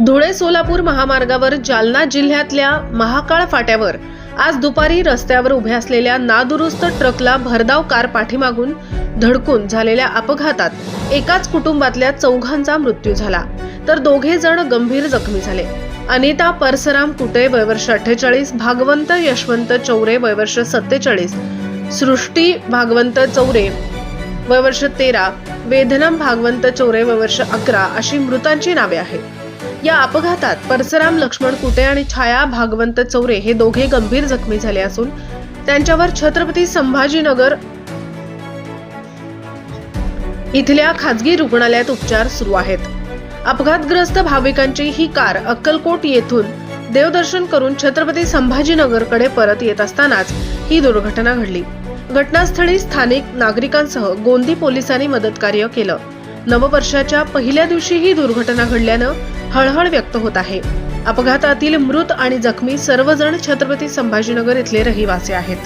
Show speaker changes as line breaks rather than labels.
धुळे सोलापूर महामार्गावर जालना जिल्ह्यातल्या महाकाळ फाट्यावर आज दुपारी रस्त्यावर उभ्या असलेल्या नादुरुस्त ट्रकला भरधाव कार पाठीमागून धडकून झालेल्या अपघातात एकाच कुटुंबातल्या चौघांचा मृत्यू झाला. तर दोघे जण गंभीर जखमी झाले. अनिता परसराम कुटे वयवर्ष अठ्ठेचाळीस भागवंत यशवंत चौरे वयवर्ष सत्तेचाळीस सृष्टी भागवंत चौरे वयवर्ष तेरा वेदनम भागवंत चौरे वयवर्ष अकरा अशी मृतांची नावे आहेत. या अपघातात परसराम लक्ष्मण कुटे आणि छाया भागवंत चौरे हे दोघे गंभीर जखमी झाले असून त्यांच्यावर छत्रपती संभाजीनगर इथल्या खाजगी रुग्णालयात उपचार सुरू आहेत. अपघातग्रस्त भाविकांची ही कार अक्कलकोट येथून देवदर्शन करून छत्रपती संभाजीनगरकडे परत येत असतानाच ही दुर्घटना घडली. घटनास्थळी स्थानिक नागरिकांसह गोंदी पोलिसांनी मदतकार्य केलं. नववर्षाच्या पहिल्या दिवशी ही दुर्घटना घडल्यानं हळहळ व्यक्त होत आहे. अपघातातील मृत आणि जखमी सर्वजण छत्रपती संभाजीनगर इथले रहिवासी आहेत.